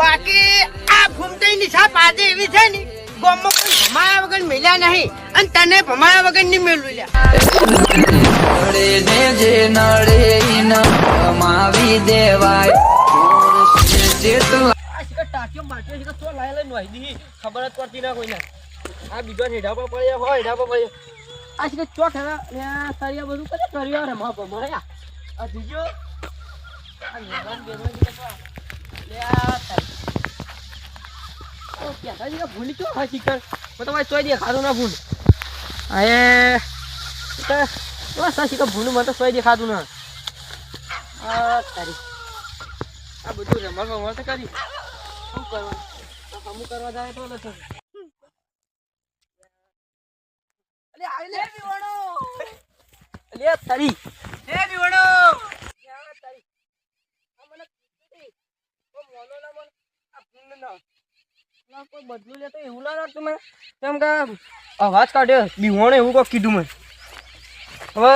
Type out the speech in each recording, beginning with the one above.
બાકી આ ફૂમતાઈની નિશા પાદે એવી છે ને ગોમો કોઈ ભમાયા વગર મેલ્યા નહીં અને તને ભમાયા વગર નહીં મેળવી લ્યા. કમાવી દેવાય. ટાંકીઓ માટ્યો શિખર તો લાય લઈને વાઈ દી. ખબર જ પડતી ના કોઈને. આ બીજો હેડા પર પડ્યા હોય હેડા પર પડ્યા. આ છે ચોક હેડા ને સરિયા બધું કરે કર્યો રે મા ભમાયા? આ બીજો આ નેવાન બેવાન ભૂલી ચો હા શિખર મેં તમારે ચોઈ દેખાધું ના ભૂલ આ એ તો તો ભૂલું મને તો ચોઈ દે ના આ તારી આ બધું રમણ રમણ તો કરી શું કરવાનું અમુક કરવા જાય તો નથી અલે આવી લે અલે તારી હે બીવડો યાર તારી આ મને કીધી એવું ના લાગતું કેમ કે અવાજ કાઢ્યો બીવાણો એવું કોઈ કીધું મને. હવે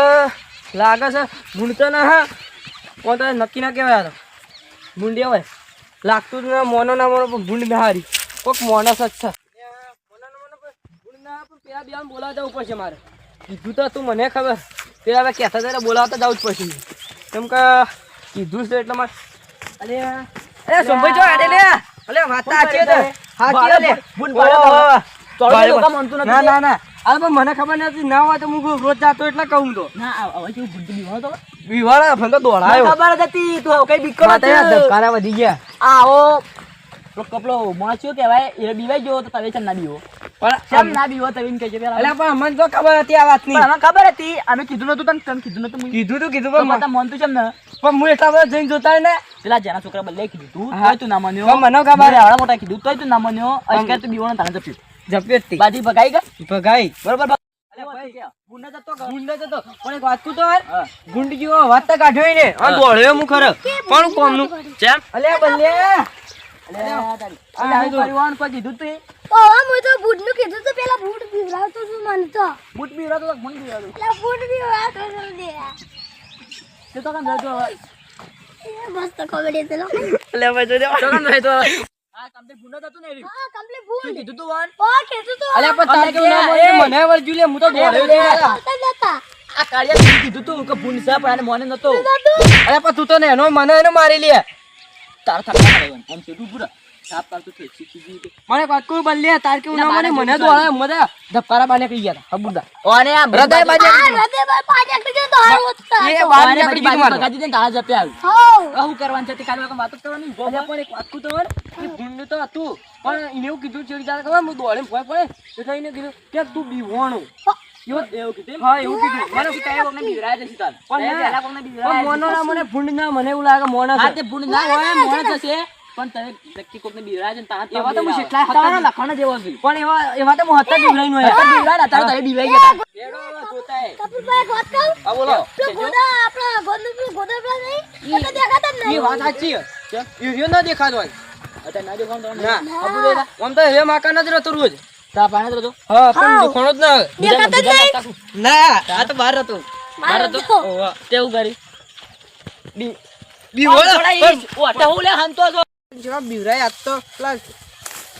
લાગે છે ગુણતો ના હા. કોણ તો નક્કી ના કહેવાય યાર તો. ગુંડિયા હોય લાગતું જ ના, મોનો ના મોનો પણ ગુંડ ના હારી કોક મોનસ જ છે. પેલા બે બોલાવતા જવું પડશે મારે. કીધું તો તું મને ખબર. પેલા હવે કહેતા ત્યારે બોલાવતા જવું જ પડશે. કેમ કે કીધું છે એટલે મારે. અલે અરે સંભાઈ જો આડે લે. અલે વાત તો સાચી છે. સાચી લે. ઓહો. ના ના ના. આ પણ મને ખબર નથી. ના હોય તો હું રોજ જાતો એટલે કહું તો. વિવાળા ફંતો દોડાયો. ખબર હતી. તું કઈ બીકો માતા ધબકારા વધી ગયા. આવો. કપલો મોચ્યો કહેવાય એ બીવાઈ ગયો તો તમે ચમ ના બીવો. પણ ચમ ના બીવો તમે કહે છે પેલા. પણ મને તો ખબર હતી આ વાતની. અમે ખબર હતી. અમે કીધું નતું તને કીધું નતું. કીધું તું કીધું તો પણ માતા મન તું ચમ ને. પણ હું એટલા બધા જઈને જોતા ને પેલા જેના છોકરા બદલે કીધું તું તોય તું ના માન્યો. મને ખબર આવડા મોટા કીધું તોય તું ના માન્યો. અજગર તું બીવાનો તાને જપ્યું. જપ્યો જ તી. બાજી ભગાઈ ગા? ભગાઈ. બરોબર ગુંડા જતો ગુંડા જતો. પણ એક વાત કહું તો હાલ, હા. ગુંડ જેવો વાત તો કાઢ્યો ય ને અને દોડ્યો હું ખરો. પણ કોમનું? ચેમ અલ્યા બલ્લે અલે આવી પરિવારનું કોઈ કીધું તું ઓવા હું તો બૂટનું કીધું તો પેલા બૂટ પીવડાવતો મસ્ત કોમેડી છે લો. અલ્યા ભાઈ જોજો તો કામ જતો હવે હા કામ તે ગુંડો થતું ને હા કમ્પ્લીટ ભૂંડ કીધું તું વાન ઓ કીધું તો અલ્યા પણ તારે કેવું ના કે, મને વળગ્યું લે હું તો દોડે નહીં. જતા આ કાળિયા તું કીધું તું કે ભૂંડ છે પણ આને મને નતો. અલ્યા પણ તું તો ને એનો મને એનો મારી લે. તાર થાક આમ સીધું પૂરા સાપ કાઢતું થઈ શીખી ગઈ મને પાક્કું બલ્લે તાર કેવું ના ના, મને મને કીધું દોડાય મને ધબકારા બાને કહી ગયા હતા હબુદા ઓને આ હૃદય બાજુ હૃદય પર પાછા કરી તો હારું હોતા એ બાર બધી નીકળી ગયું મારું. દે તારા જપે આવ્યું હો આવું કરવાનું છે તે કાલે વાતો જ કરવાની? અલ્યા પણ એક વાત તો વળ, એ ભૂંડ તો હતું પણ એને એવું કીધું ચેડી ખબર? હું દોડીને ભોંય પડે એટલે એને કીધું કે તું બીવાણું. એવું એવું કીધું. હા એવું કીધું. મને મને મોનો મને ભૂંડ ના મને એવું લાગે મોણા મોણ જશે પણ તમે નક્કી કોકને બિવરાય છે ને તારા એવા તો હું બિવરાય. તારા હતા. લખાણ જેવો છું. પણ એવા એવા તો હું હતા જ નો હતા તારા બિવરાય ને તારા તારે બિવરાઈ ગયા એડો જોતા હે. કપૂરભાઈ એક વાત કહું? હા બોલો. તો ગોદા આપણો ગોદનું પેલું ગોદા પેલા નહીં એ તો દેખાતા જ એ નહીં. વાત સાચી છે. યુ ના દેખાતો હોય. અત્યારે ના દેખાવ તો ના. અબુ આબુ દે તા. આમ તો હવે માકા નથી રહેતો રોજ. તા પાણે રહેતો. હા પણ દુખાણો જ ના. દેખાતા જ નહીં. ના આ તો બહાર હતો બહાર મારે તો તો ઓવા. તેવું કરી બી બી બોલો થોડા ઓ, તે હું લે હંતો છો. જેવા બીવરાય આજ તો પેલા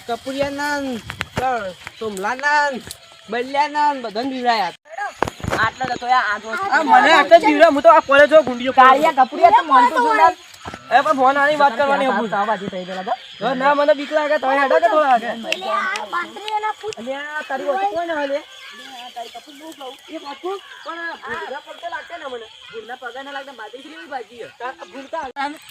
કપૂરિયાના સોમલાના બલિયાના બધાને બીવરાય. આટલા તો આ મને આટલે જ બીવરાય, હું તો આ કોલેજ જો ગુંડીઓ કાળિયા કપૂરિયા તો માનતો છું ને. એ પણ ફોન આની વાત કરવાની તારા હતું. તાવાજી થઈ ગયેલા તો. તો ના મને બીક લાગે તો હેડો કે થોડા વાગે એટલે આ બાતરીના પૂછ અલ્યા તારી વાત કોઈ ના એ પાછું પણ ભૂંડા પર તો લાગતા ને મને. ભૂંડના પગે ના લાગતા બાજરી જેવી ભાજી છે. તાર ભૂંડા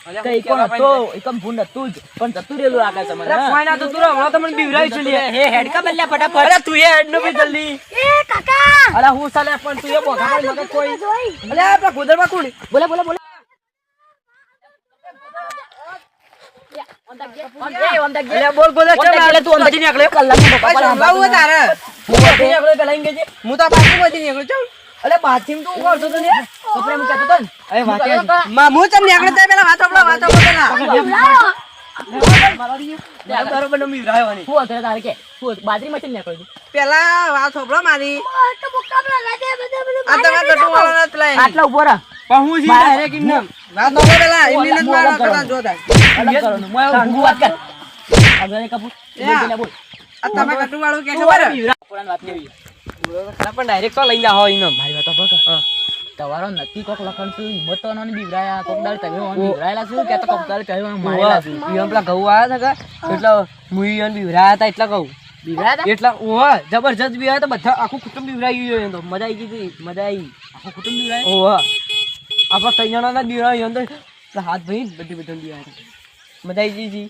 અલ્યા, કઈ કોણ હતો? એકમ ભૂંડ હતું જ. પણ જતું રહેલું લાગે છે કોઈ ના તો હમણાં તો મને બીવરાય છે. હે હેડકા બલ્યા ફટાફટ. અરે તું એ હેડ નો બી જલ્દી. એ કાકા! અરે હું સાલે પણ તું એ બોખા પર મગજ કોઈ. અલે આપણા ગોદરમાં કોણ? બોલે બોલે બોલે. બોલ બોલ તું અંદર નીકળ્યો. કલાકમાં પપ્પા ભાઈ તારે? હું બાજરી પેલા એમ કહેજે. હું તો બાજુમાંથી નીકળ્યો છું અલે બાથરૂમ તું કરતો તો ને કપડે હું તો ને. અરે વાત તો. માં હું તમને નીકળ્યો ત્યાં પેલા વાતો પેલા વાતો પેલા. તે નો ની હતું હતું? ને તો તમે આટલા ઊભો રહે પણ હું જી મારા- ડાયરેક્ટ એમ પેલા એમની નથી મારા કરવાનો. જોતા. અલગ કરવાનું. હું વાત કર. આગળ કપૂર યા. બોલ. તમે કટુવાળું કે ખબર હે? વાત નહીં પણ ડાયરેક્ટ તો લઈને આવો એનો મારી વાત તો તમારો નક્કી કોક લખણ છું હિંમત તો બીવરાયા. કોક દાડ તમે ઓન બીવરાયેલા છું કે તો કોક દાડ તમે ઓન મારેલા છું પીએમ પેલા ઘઉં આવ્યા હતા કે? એટલે મુઈ અને બિવરાયા હતા એટલે કહું. બીવરાયા તા? એટલા ઓહ જબરજસ્ત બિવરાયા તો બધા આખું કુટુંબ બીવરાઈ ગયું તો મજા આવી ગઈ મજા આવી. આખું કુટુંબ બીવરાય? ઓહ. આપણા ત્રણ જણાના બિવરાઈ અંદર હાથ ભાઈ બધી બધી બિવરાયા મજા આવી ગઈ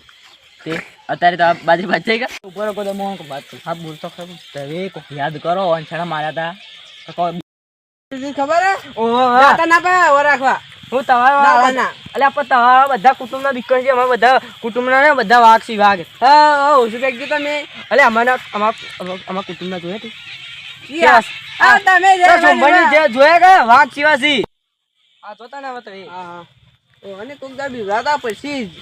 તે અત્યારે તો બાજરી બાજરી ગયા. ઉપર કોઈ તો મોં વાત છે હા બોલતો ખરું તમે કોક યાદ કરો અંછડા માર્યા તા. તો કોઈ તને ખબર હે? ના હવા રાખવા. હું તમારા. એટલે આપણે તમારા બધા કુટુંબના દીકરો છે અમારા બધા કુટુંબના ને બધા વાઘ છે વાઘ. હા હા ઓછું કહેજો તમે? એટલે અમારા અમારા અમારા કુટુંબના જોયા તું? યા. આ તમે જે તો સોમવારની જે જોયા કે વાઘ શિવાસી આ જોતા ને હવે તો. હા હા. અને કોક દાડ બીવરાતા પછી જ.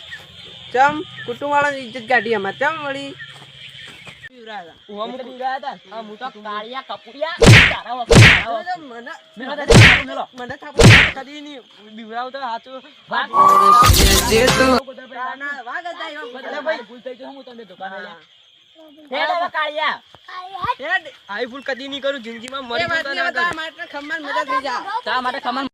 ચમ કુટુંબ વાળાની ઇજ્જત કાઢી અમાર ચમ વળી કદી નહીં. જે કરું જિંદગીમાં મરી. માટે ખમણ મજા થઈ જાય માટે ખમણ